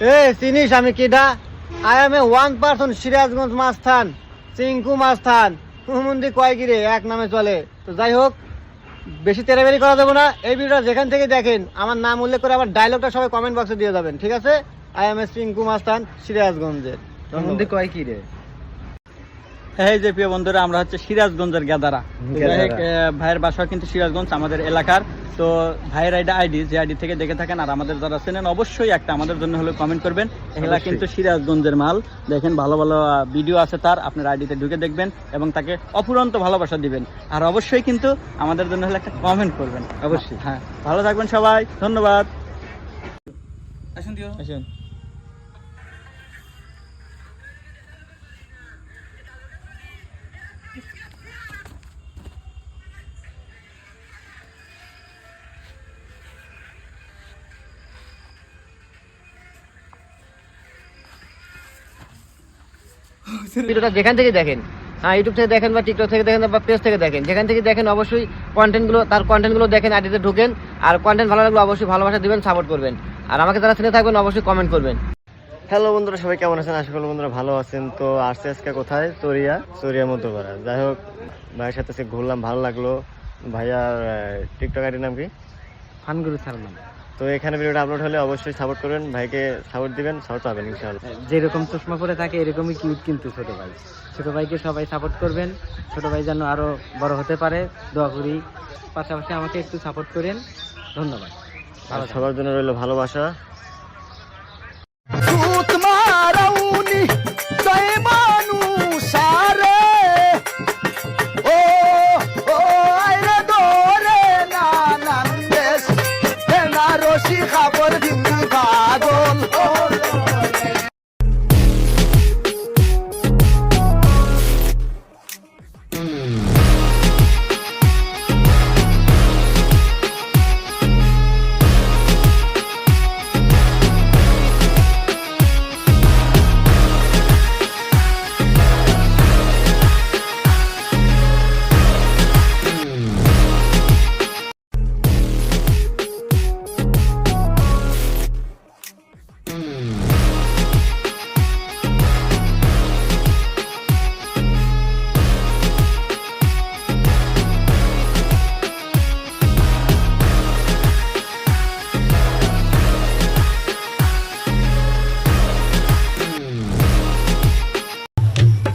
এ, চিনিস আমি কিডা? I am A one person Sirajganj মাস্থান Chinku মাস্থান হুমন্দি কয়গিরে, এক নামে চলে। তো যাই হোক, বেশি তেরাবেরি করা যাব না। এই ভিডিওটা যেখান থেকে দেখেন, আমার নাম উল্লেখ করে আমার ডায়লগটা সবাই কমেন্ট বক্সে দিয়ে যাবেন, ঠিক আছে? আই এম এ চিঙ্কু মাস্তান সিরাজগঞ্জের। মন্দির কয় এই যে প্রিয় বন্ধুরা আমরা হচ্ছে সিরাজগঞ্জের গাদারা। ভাইয়ের বাসা কিন্তু সিরাজগঞ্জ আমাদের এলাকার। তো ভাইয়ের আইডি আইডি যে আইডি থেকে দেখে থাকেন আর আমাদের যারা চেনেন অবশ্যই একটা আমাদের জন্য হলে কমেন্ট করবেন। এগুলা কিন্তু সিরাজগঞ্জের মাল। দেখেন ভালো ভালো ভিডিও আছে তার আপনার আইডিতে ঢুকে দেখবেন এবং তাকে অফুরন্ত ভালোবাসা দিবেন। আর অবশ্যই কিন্তু আমাদের জন্য হলে একটা কমেন্ট করবেন। অবশ্যই। হ্যাঁ ভালো থাকবেন সবাই ধন্যবাদ। আসুন আসুন। ভিডিওটা যেখান থেকে দেখেন হ্যাঁ ইউটিউব থেকে দেখেন বা টিকটক থেকে দেখেন বা পেজ থেকে দেখেন যেখান থেকে দেখেন অবশ্যই কন্টেন্টগুলো তার কন্টেন্টগুলো দেখেন আইডিতে ঢুকেন আর কন্টেন্ট ভালো লাগলে অবশ্যই ভালোবাসা দিবেন সাপোর্ট করবেন। আর আমাকে যারা চিনে থাকবেন অবশ্যই কমেন্ট করবেন। হ্যালো বন্ধুরা সবাই কেমন আছেন? আশা করি বন্ধুরা ভালো আছেন। তো আসছে আজকে কোথায়? চরিয়া চরিয়া মধ্যপাড়া। যাই হোক ভাইয়ের সাথে ঘুরলাম ভালো লাগল। ভাইয়ার টিকটক আইডির নাম কি? ফানগুরু সালমান। তো এখানে ভিডিওটা আপলোড হলে অবশ্যই সাপোর্ট করবেন। ভাইকে সাপোর্ট দিবেন সাপোর্ট পাবেন ইনশাআল্লাহ। যেরকম চশমা পরে থাকে এরকমই কিউট কিন্তু ছোট ভাই। ছোট ভাইকে সবাই সাপোর্ট করবেন। ছোট ভাই যেন আরও বড় হতে পারে দোয়া করি। পাশাপাশি আমাকে একটু সাপোর্ট করেন। ধন্যবাদ। সবার জন্য রইল ভালোবাসা।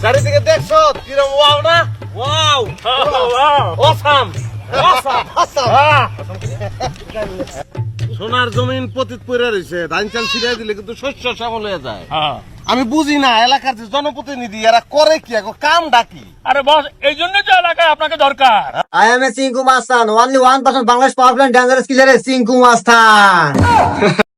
চারিদিকে দেখছ? কিরম ওয়াও না? ওয়াও অসাম সোনার জমিন পতিত পড়ে রয়েছে ধান চাল ছিড়াই দিলে কিন্তু শস্য শ্যামল হয়ে যায়। আমি বুঝি না এলাকার যে জনপ্রতিনিধি এরা করে কি? এখন কাম ডাকি আরে বস এই জন্য তো এলাকায় আপনাকে দরকার। I am A Chinku Mustan only one percent Bangladesh power plant dangerous কিলারে Mustan